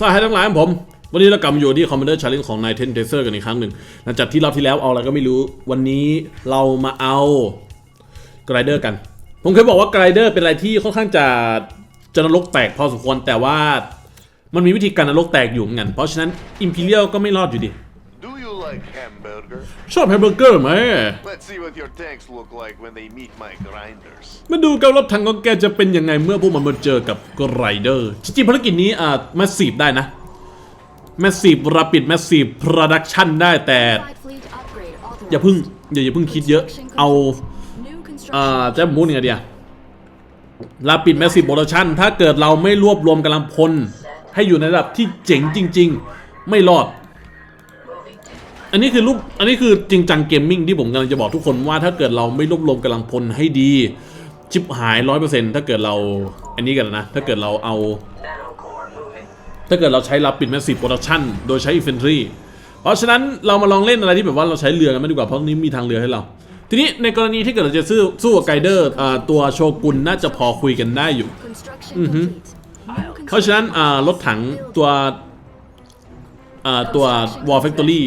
สหายทั้งหลายของผม วันนี้เรากลับมาอยู่ที่คอมมานเดอร์ชาเลนจ์ของนายเทนเทเซอร์กันอีกครั้งหนึ่งหลังจากที่รอบที่แล้วเอาอะไรก็ไม่รู้ วันนี้เรามาเอาไกรเดอร์กัน ผมเคยบอกว่าไกรเดอร์เป็นอะไรที่ค่อนข้างจะจะนรกแตกพอสมควรแต่ว่ามันมีวิธีการนรกแตกอยู่เหมือนกัน เพราะฉะนั้นอิมพีเรียลก็ไม่รอดอยู่ดี like hamburger? ชอบแฮมเบอร์เกอร์ไหม Let's see what your tanks look like when they meet my grinders. มาดูกันรถถังของแกจะเป็นยังไงเมื่อพวกมันมาเจอกับไกรเดอร์จริงๆภารกิจนี้อ่ามาสีบได้นะแมสซีฟราปิดแมสซีฟโปรดักชันได้แต่อย่าเพึ่งอย่าอย่าเพึ่งคิดเยอะ เอาอ่าจะพูดยังไงดีอะลาปิดแมสซีฟโปรดักชันถ้าเกิดเราไม่รวบรวมกำลังพล ให้อยู่ในระดับที่เจ๋งจริง ๆ ไม่รอด อันนี้คือรูปอันนี้คือจริงจังเกมมิ่งที่ผมกำลังจะบอกทุกคนว่าถ้าเกิดเราไม่รวบรวมกำลังพลให้ดี ชิบหายร้อยเปอร์เซ็นต์ถ้าเกิดเราอันนี้กันนะ ถ้าเกิดเราเอา ถ้าเกิดเราใช้รับปิดแมสซีฟโปรดักชันโดยใช้อินฟินทรีเพราะฉะนั้นเรามาลองเล่นอะไรที่แบบว่าเราใช้เรือกันไหม่ดีกว่าเพราะนี้มีทางเรือให้เรา ทีนี้ในกรณีที่เกิดเราจะสู้สู้กับไกเดอร์อ่าตัวโชกุนน่าจะพอคุยกันได้อยู่เพราะฉะนั้นอ่ารถถังตัวอ่าตัววอลแฟคทอรี่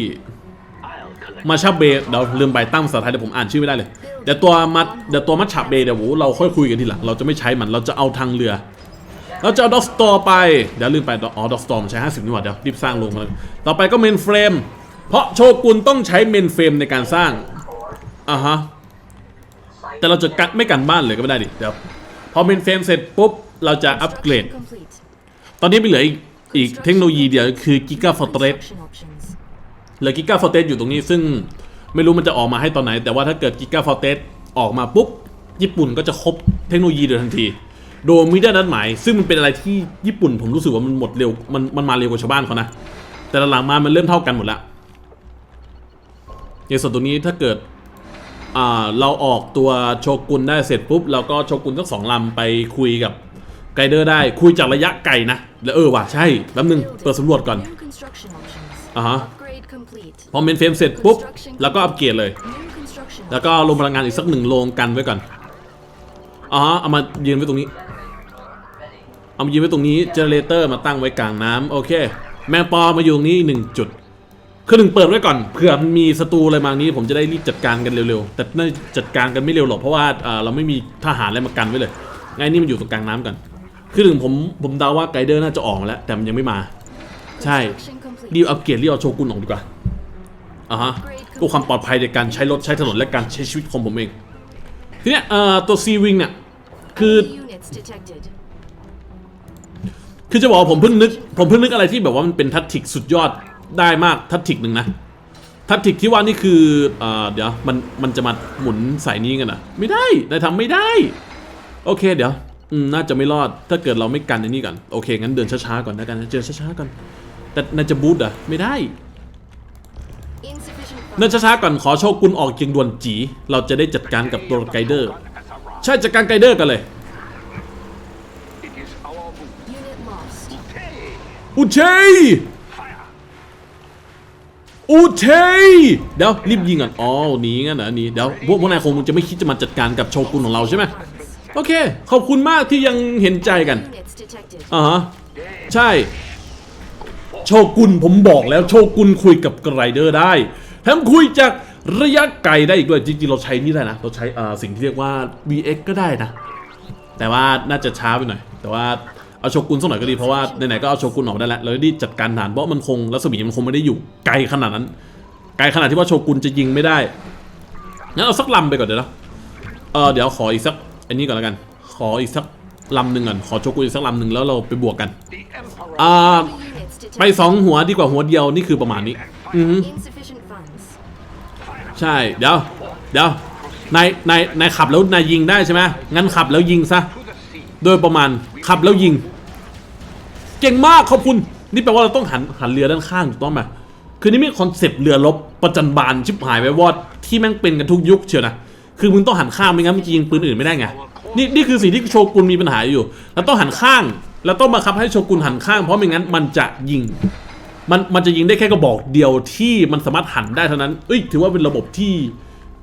มาชาเบเดี๋ยวลืมไปตั้งภาษาไทยเดี๋ยวผมอ่านชื่อไม่ได้เลย เดี๋ยวตัวมัดเดี๋ยวตัวมัชชาเบเดี๋ยวโหเราค่อยคุยกันทีหลัง เราจะไม่ใช้มันเราจะเอาทางเรือ เราจะเอาด็อกสตอร์ไป เดี๋ยวลืมไป อ๋อด็อกสตอร์มันใช้ 50นี่หว่าเดี๋ยวรีบสร้างลงมาเลยต่อไปก็เมนเฟรม เพราะโชกุนต้องใช้เมนเฟรมในการสร้าง อ่าฮะ แต่เราจะกันไม่กันบ้านเลยก็ไม่ได้ดิ เดี๋ยวพอเมนเฟรมเสร็จปุ๊บเราจะอัปเกรด ตอนนี้ไปเหลืออีกอีกเทคโนโลยีเดียวคือกิกาฟอร์เรส เหลือกิก้าฟอร์เรสอยู่ตรงนี้ซึ่งไม่รู้มันจะออกมาให้ตอนไหน แต่ว่าถ้าเกิดกิก้าฟอร์เรสออกมาปุ๊บ ญี่ปุ่นก็จะครบเทคโนโลยีโดยทันที โดยมิได้นัดหมาย ซึ่งมันเป็นอะไรที่ญี่ปุ่นผมรู้สึกว่ามันหมดเร็วมันมันมาเร็วกว่าชาวบ้านเขานะแต่หลังมามันเริ่มเท่ากันหมดละในส่วนตรงนี้ถ้าเกิดเราออกตัวโชกุนได้เสร็จปุ๊บเราก็โชกุนทั้งสองลำไปคุยกับไกเดอร์ได้คุยจากระยะไกลนะแล้วเออว่ะใช่แป๊บนึงเปิดสำรวจก่อน อ่าฮะพอเมนเฟรมเสร็จปุ๊บ แล้วก็อัปเกรดเลยแล้วก็ลงพลังงานอีกสักหนึ่งโรงกันไว้ก่อนอ๋อเอามายืนไว้ตรงนี้ เอามายืนไว้ตรงนี้เจเนเรเตอร์มาตั้งไว้กลางน้ำโอเค แมงปอมาอยู่ตรงนี้อีกหนึ่งจุด คือหนึ่งเปิดไว้ก่อนเผื่อมันมีศัตรูอะไรมานี้ผมจะได้รีบจัดการกันเร็วๆ แต่น่าจะจัดการกันไม่เร็วหรอกเพราะว่าเอ่อเราไม่มีทหารอะไรมากันไว้เลยไงนี่มันอยู่ตรงกลางน้ำกัน คือหนึ่งผมผมเดาว่าไกเดอร์น่าจะออกมาแล้วแต่มันยังไม่มา ใช่รีบอัปเกรดรีบเอาโชกุนออกดีกว่าอ่าฮะเพื่อความปลอดภัยในการใช้รถใช้ถนนและการใช้ชีวิตของผมเอง ทีเนี้ยเอ่อตัวซีวิงเนี่ยคือคือจะบอกว่าผมเพิ่งนึกผมเพิ่งนึกอะไรที่แบบว่ามันเป็นทัตติกสุดยอดได้มากทัตติกหนึ่งนะทัตติกที่ว่านี่คือเอ่อเดี๋ยวมันมันจะมาหมุนสายนี้กันอะไม่ได้นายทำไม่ได้ โอเคเดี๋ยวอืมน่าจะไม่รอดถ้าเกิดเราไม่กันในนี่ก่อนโอเคงั้นเดินช้าๆก่อนนะกันนะเดินช้าๆก่อน แต่นายจะบูทอะไม่ได้เดินช้าๆก่อนขอโชกุนออกเจียงด่วนจี เราจะได้จัดการกับตัวไกเดอร์ ใช่จัดการไกเดอร์กันเลย It is our move. อุเทยอุเทยเดี๋ยวรีบยิงก่อนอ๋อหนีงั้นเหรอหนีเดี๋ยวพวกพวกนายคงจะไม่คิดจะมาจัดการกับโชกุนของเราใช่ไหมโอเค ขอบคุณมากที่ยังเห็นใจกันอ่าฮะใช่ โชกุนผมบอกแล้วโชกุนคุยกับไกรเดอร์ได้แถมคุยจากระยะไกลได้อีกด้วยจริงๆเราใช้นี่ได้นะ เราใช้สิ่งที่เรียกว่า VX ก็ได้นะ แต่ว่าน่าจะช้าไปหน่อย แต่ว่าเอาโชกุนสักหน่อยก็ดีเพราะว่าไหนๆก็เอาโชกุนออกได้แล้วเราได้จัดการฐานเพราะมันคงรัศมีมันคงไม่ได้อยู่ไกลขนาดนั้น ไกลขนาดที่ว่าโชกุนจะยิงไม่ได้งั้นเอาสักลำไปก่อนเดี๋ยวนะเออเดี๋ยวขออีกสักอันนี้ก่อนแล้วกัน ขออีกสักลำหนึ่งก่อนขอโชกุนอีกสักลำหนึ่งแล้วเราไปบวกกันอ่า ไปสองหัวดีกว่าหัวเดียวนี่คือประมาณนี้ อือฮึใช่เดี๋ยวเดี๋ยวนายนายนายขับแล้วนายยิงได้ใช่ไหมงั้นขับแล้วยิงซะ to the sea. โดยประมาณขับแล้วยิง เก่งมากขอบคุณ นี่แปลว่าเราต้องหันหันเรือด้านข้างถูกต้องไหมคือนี่มีคอนเซปต์เรือรบประจันบานชิบหายไปวอดที่แม่งเป็นกันทุกยุคเชียวนะคือมึงต้องหันข้างไม่งั้นมึงจะยิงปืนอื่นไม่ได้ไงนี่นี่คือสิ่งที่โชกุนมีปัญหาอยู่ แล้วต้องหันข้าง แล้วต้องบังคับให้โชกุนหันข้างเพราะไม่งั้นมันจะยิง มันมันจะยิงได้แค่กระบอกเดียวที่มันสามารถหันได้เท่านั้นเอ้ยถือว่าเป็นระบบที่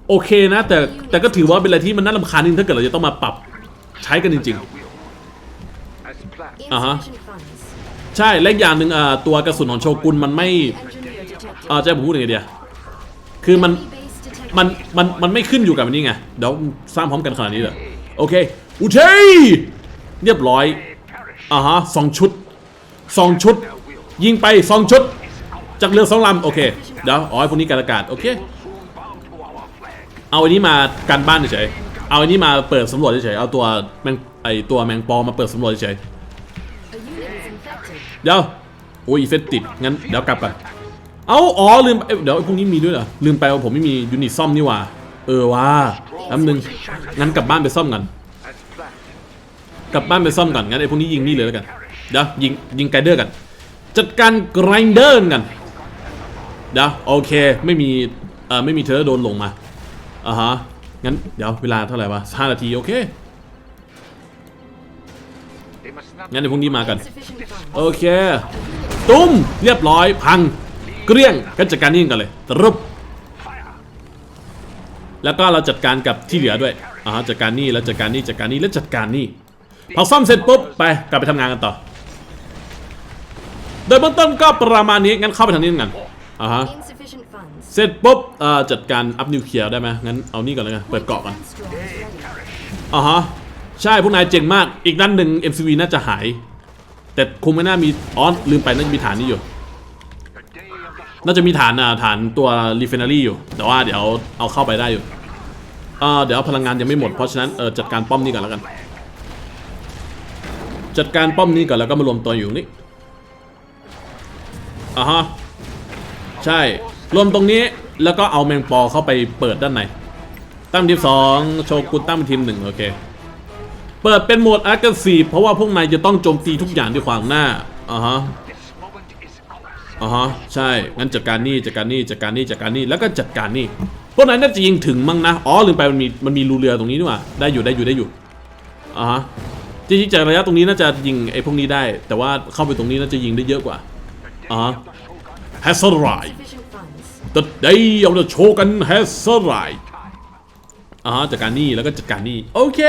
โอเคนะ แต่แต่ก็ถือว่าเป็นอะไรที่มันน่ารำคาญนิดนึงถ้าเกิดเราจะต้องมาปรับใช้กันจริงๆ As planned. อ่าฮะ Insufficient funds. ใช่และอีกอย่างหนึ่งอ่าตัวกระสุนของโชกุนมันไม่ Engineer detected. เอ่าจะให้ผมพูดยังไงเดียคือมัน Base detected. มันมันมันไม่ขึ้นอยู่กับอันนี้ไงเดี๋ยวสร้างพร้อมกันขนาดนี้เลยโอเคอุเทยเรียบร้อย อ่าฮะสองชุดสองชุด ยิงไปสองชุด จากเรือสองลำโอเค เดี๋ยวอ๋อไอพวกนี้การอากาศโอเค เอาอันนี้มากันบ้านเฉยเอาอันนี้มาเปิดสำรวจเฉยเอาตัวแมงไอตัวแมงปอมาเปิดสำรวจเฉยเดี๋ยวโอ้ยอีเฟสติดงั้นเดี๋ยวกลับไปเอาอ๋อลืมเดี๋ยวไอพวกนี้มีด้วยเหรอลืมไปว่าผมไม่มียูนิตซ่อมนี่หว่าเออว่าแป๊บนึงงั้นกลับบ้านไปซ่อมกัน กลับบ้านไปซ่อมก่อนงั้นไอ้พวกนี้ยิงนี่เลยแล้วกันเดี๋ยวยิงยิงไกเดอร์กัน จัดการไกรเดอร์กันเดี๋ยวโอเคไม่มีเอ่อไม่มีเธอโดนลงมาอ่าฮะงั้นเดี๋ยวเวลาเท่าไหร่วะห้านาทีโอเคงั้นเดี๋ยวพรุ่งนี้มากันโอเคตุ้มเรียบร้อยพังเกลี้ยงก็จัดการนี่กันเลยตรุบแล้วก็เราจัดการกับที่เหลือด้วยอ่าฮะจัดการนี่แล้วจัดการนี่จัดการนี่แล้วจัดการนี่ พอซ่อมเสร็จปุ๊บไปกลับไปทำงานกันต่อ โดยเบื้องต้นก็ประมาณนี้งั้นเข้าไปทางนี้กันอ่าฮะ Insufficient funds. เสร็จปุ๊บเอ่อจัดการอัพนิวเคลียร์ได้ไหมงั้นเอานี่ก่อนเลยกันเปิดเกาะกัน Defense drones ready. อ่าฮะใช่พวกนายเจ๋งมากอีกด้านหนึ่ง MCV น่าจะหาย แต่คงไม่น่ามีอ๋อลืมไปน่าจะมีฐานนี้อยู่ น่าจะมีฐานอ่าฐานตัว refinery อยู่ แต่ว่าเดี๋ยวเอาเข้าไปได้อยู่อ่าเดี๋ยวพลังงานยังไม่หมดเพราะฉะนั้นเออจัดการป้อมนี้ก่อนแล้วกัน จัดการป้อมนี้ก่อนแล้วก็มารวมตัวอยู่นี่อ่าฮะใช่ รวมตรงนี้แล้วก็เอาแมงปอเข้าไปเปิดด้านในตั้งทีมสองโชกุนตั้งทีมหนึ่งโอเค เปิดเป็นโหมด aggressive เพราะว่าพวกนายจะต้องโจมตีทุกอย่างที่ขวางหน้าอ่าฮะอ่าฮะใช่งั้นจัดการนี่จัดการนี่จัดการนี่จัดการนี่แล้วก็จัดการนี่พวกนั้นน่าจะยิงถึงมั้งนะอ๋อลืมไปมันมีมันมีรูเรือตรงนี้นี่หว่าได้อยู่ได้อยู่ได้อยู่อ่าฮะ จริงๆจากระยะตรงนี้น่าจะยิงไอ้พวกนี้ได้ แต่ว่าเข้าไปตรงนี้น่าจะยิงได้เยอะกว่าอ่าฮะ has arrived Insufficient funds. The day of the Shogun has arrived อ่าฮะจัดการนี่แล้วก็จัดการนี่โอเค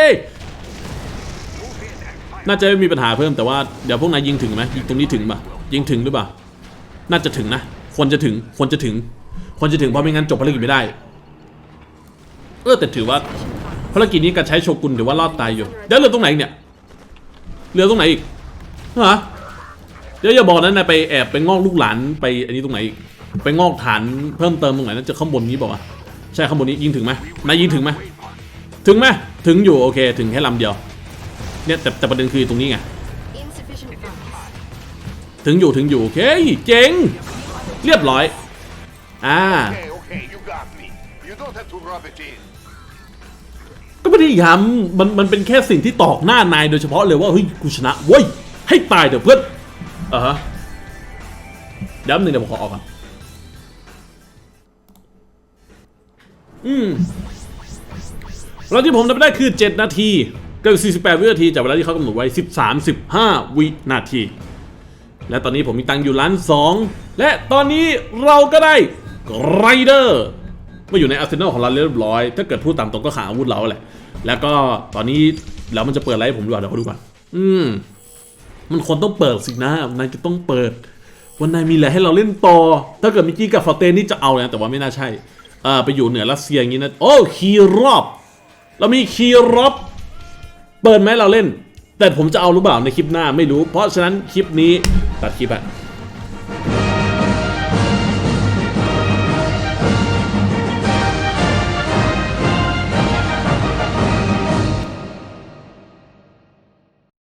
น่าจะไม่มีปัญหาเพิ่มแต่ว่าเดี๋ยวพวกนายยิงถึงไหมยิงตรงนี้ถึงปะยิงถึงหรือเปล่า น่าจะถึงนะควรจะถึงควรจะถึงควรจะถึงเพราะไม่งั้นจบภารกิจไม่ได้ เออแต่ถือว่าภารกิจนี้การใช้โชกุนถือว่ารอดตายอยู่เดี๋ยวเรือตรงไหนอีกเนี่ย เรือตรงไหนอีกฮะเดี๋ยวอย่าบอกนะนายไปแอบไปงอกลูกหลานไปอันนี้ตรงไหนอีกไปงอกฐานเพิ่มเติมตรงไหนนั่นจะข้างบนนี้บอกว่าวะใช่ข้างบนนี้ยิงถึงไหมนายยิงถึงไหมถึงไหมถึงอยู่โอเค ถึงแค่ลำเดียวเนี่ยแต่แต่ประเด็นคือตรงนี้ไง Insufficient funds. ถึงอยู่ถึงอยู่โอเคเจ๋งเรียบร้อยอ่า Okay, okay, you got me. You don't have to rub it in. ก็ไม่ได้ย้ำมันมันเป็นแค่สิ่งที่ตอกหน้านายโดยเฉพาะเลยว่าเฮ้ยกูชนะเว้ยให้ตายเถอะเพื่อนอ่าฮะเดี๋ยวแป๊บนึงเดี๋ยวผมขอออกก่อนอืมแล้วที่ผมทำได้คือ 7 นาทีกับ48 วินาทีจากเวลาที่เขากำหนดไว้ 13 15 วินาที และตอนนี้ผมมีตังค์อยู่ล้านสองและตอนนี้เราก็ได้ไรเดอร์ มาอยู่ในอาร์เซนอลของเราเรียบร้อย ถ้าเกิดพูดตามตรงก็ขาอาวุธเราแหละ แล้วก็ตอนนี้แล้วมันจะเปิดอะไรให้ผมดูอะเดี๋ยวเขาดูก่อนอืม มันควรต้องเปิดสินะนายจะต้องเปิด วันนายมีอะไรให้เราเล่นต่อ ถ้าเกิดมิกกี้กับฟอเตนนี่จะเอานะแต่ว่าไม่น่าใช่เออไปอยู่เหนือรัสเซียอย่างนี้นะ โอ้คีรอบเรามีคีรอบเปิดไหมเราเล่น แต่ผมจะเอาหรือเปล่าในคลิปหน้าไม่รู้ เพราะฉะนั้นคลิปนี้ตัดคลิปอะ